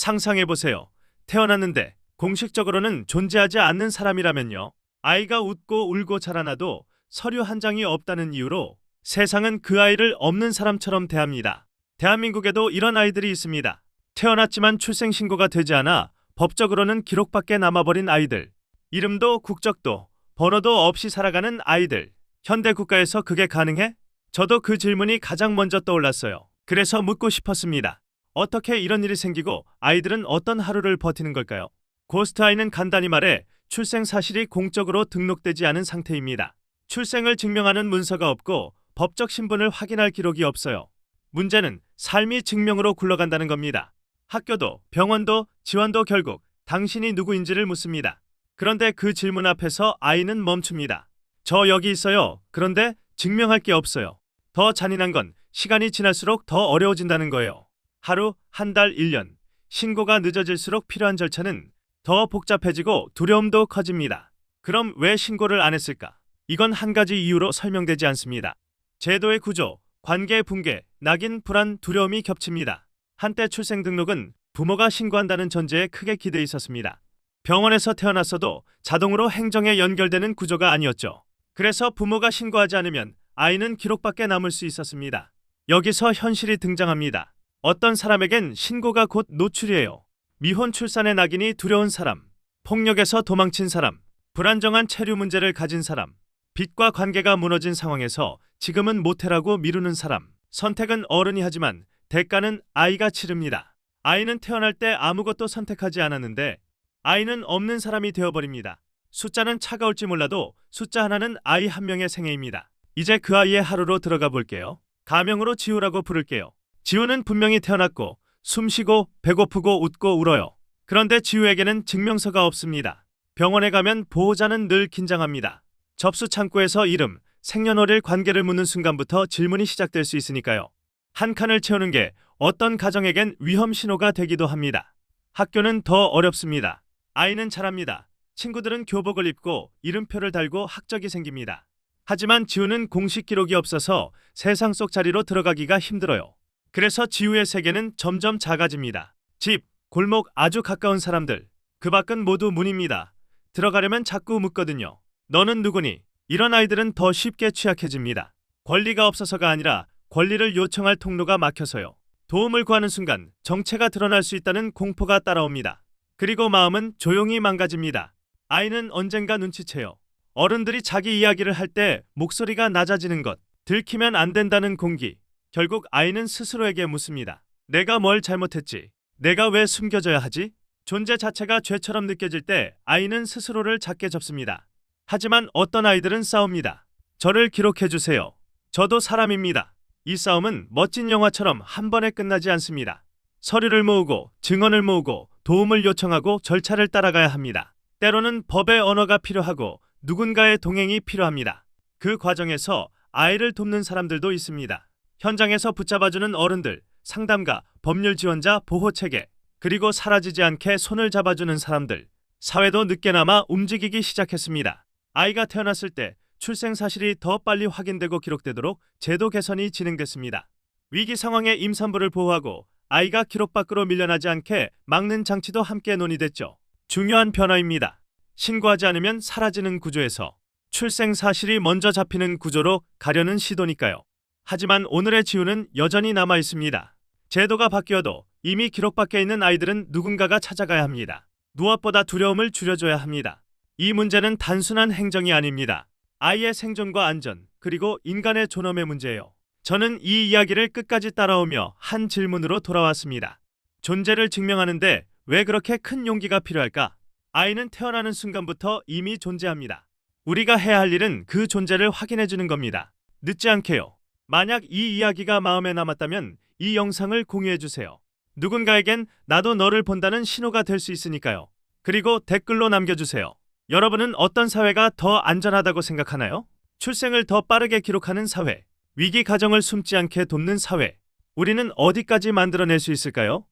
상상해보세요. 태어났는데 공식적으로는 존재하지 않는 사람이라면요. 아이가 웃고 울고 자라나도 서류 한 장이 없다는 이유로 세상은 그 아이를 없는 사람처럼 대합니다. 대한민국에도 이런 아이들이 있습니다. 태어났지만 출생신고가 되지 않아 법적으로는 기록밖에 남아버린 아이들. 이름도 국적도 번호도 없이 살아가는 아이들. 현대 국가에서 그게 가능해? 저도 그 질문이 가장 먼저 떠올랐어요. 그래서 묻고 싶었습니다. 어떻게 이런 일이 생기고 아이들은 어떤 하루를 버티는 걸까요? 고스트 아이는 간단히 말해 출생 사실이 공적으로 등록되지 않은 상태입니다. 출생을 증명하는 문서가 없고 법적 신분을 확인할 기록이 없어요. 문제는 삶이 증명으로 굴러간다는 겁니다. 학교도 병원도 지원도 결국 당신이 누구인지를 묻습니다. 그런데 그 질문 앞에서 아이는 멈춥니다. 저 여기 있어요. 그런데 증명할 게 없어요. 더 잔인한 건 시간이 지날수록 더 어려워진다는 거예요. 하루, 한 달, 1년. 신고가 늦어질수록 필요한 절차는 더 복잡해지고 두려움도 커집니다. 그럼 왜 신고를 안 했을까? 이건 한 가지 이유로 설명되지 않습니다. 제도의 구조, 관계 붕괴, 낙인, 불안, 두려움이 겹칩니다. 한때 출생 등록은 부모가 신고한다는 전제에 크게 기대 있었습니다. 병원에서 태어났어도 자동으로 행정에 연결되는 구조가 아니었죠. 그래서 부모가 신고하지 않으면 아이는 기록밖에 남을 수 있었습니다. 여기서 현실이 등장합니다. 어떤 사람에겐 신고가 곧 노출이에요. 미혼 출산의 낙인이 두려운 사람, 폭력에서 도망친 사람, 불안정한 체류 문제를 가진 사람, 빚과 관계가 무너진 상황에서 지금은 모태라고 미루는 사람. 선택은 어른이 하지만 대가는 아이가 치릅니다. 아이는 태어날 때 아무것도 선택하지 않았는데 아이는 없는 사람이 되어버립니다. 숫자는 차가울지 몰라도 숫자 하나는 아이 한 명의 생애입니다. 이제 그 아이의 하루로 들어가 볼게요. 가명으로 지우라고 부를게요. 지우는 분명히 태어났고 숨쉬고 배고프고 웃고 울어요. 그런데 지우에게는 증명서가 없습니다. 병원에 가면 보호자는 늘 긴장합니다. 접수 창구에서 이름, 생년월일 관계를 묻는 순간부터 질문이 시작될 수 있으니까요. 한 칸을 채우는 게 어떤 가정에겐 위험 신호가 되기도 합니다. 학교는 더 어렵습니다. 아이는 잘합니다. 친구들은 교복을 입고 이름표를 달고 학적이 생깁니다. 하지만 지우는 공식 기록이 없어서 세상 속 자리로 들어가기가 힘들어요. 그래서 지우의 세계는 점점 작아집니다. 집, 골목 아주 가까운 사람들, 그 밖은 모두 문입니다. 들어가려면 자꾸 묻거든요. 너는 누구니? 이런 아이들은 더 쉽게 취약해집니다. 권리가 없어서가 아니라 권리를 요청할 통로가 막혀서요. 도움을 구하는 순간 정체가 드러날 수 있다는 공포가 따라옵니다. 그리고 마음은 조용히 망가집니다. 아이는 언젠가 눈치채요. 어른들이 자기 이야기를 할 때 목소리가 낮아지는 것, 들키면 안 된다는 공기. 결국 아이는 스스로에게 묻습니다. 내가 뭘 잘못했지? 내가 왜 숨겨져야 하지? 존재 자체가 죄처럼 느껴질 때 아이는 스스로를 작게 접습니다. 하지만 어떤 아이들은 싸웁니다. 저를 기록해 주세요. 저도 사람입니다. 이 싸움은 멋진 영화처럼 한 번에 끝나지 않습니다. 서류를 모으고 증언을 모으고 도움을 요청하고 절차를 따라가야 합니다. 때로는 법의 언어가 필요하고 누군가의 동행이 필요합니다. 그 과정에서 아이를 돕는 사람들도 있습니다. 현장에서 붙잡아주는 어른들, 상담가, 법률 지원자, 보호 체계, 그리고 사라지지 않게 손을 잡아주는 사람들. 사회도 늦게나마 움직이기 시작했습니다. 아이가 태어났을 때 출생 사실이 더 빨리 확인되고 기록되도록 제도 개선이 진행됐습니다. 위기 상황에 임산부를 보호하고 아이가 기록 밖으로 밀려나지 않게 막는 장치도 함께 논의됐죠. 중요한 변화입니다. 신고하지 않으면 사라지는 구조에서 출생 사실이 먼저 잡히는 구조로 가려는 시도니까요. 하지만 오늘의 지우는 여전히 남아 있습니다. 제도가 바뀌어도 이미 기록 밖에 있는 아이들은 누군가가 찾아가야 합니다. 무엇보다 두려움을 줄여줘야 합니다. 이 문제는 단순한 행정이 아닙니다. 아이의 생존과 안전, 그리고 인간의 존엄의 문제예요. 저는 이 이야기를 끝까지 따라오며 한 질문으로 돌아왔습니다. 존재를 증명하는데 왜 그렇게 큰 용기가 필요할까? 아이는 태어나는 순간부터 이미 존재합니다. 우리가 해야 할 일은 그 존재를 확인해 주는 겁니다. 늦지 않게요. 만약 이 이야기가 마음에 남았다면 이 영상을 공유해 주세요. 누군가에겐 나도 너를 본다는 신호가 될 수 있으니까요. 그리고 댓글로 남겨주세요. 여러분은 어떤 사회가 더 안전하다고 생각하나요? 출생을 더 빠르게 기록하는 사회, 위기 가정을 숨지 않게 돕는 사회. 우리는 어디까지 만들어낼 수 있을까요?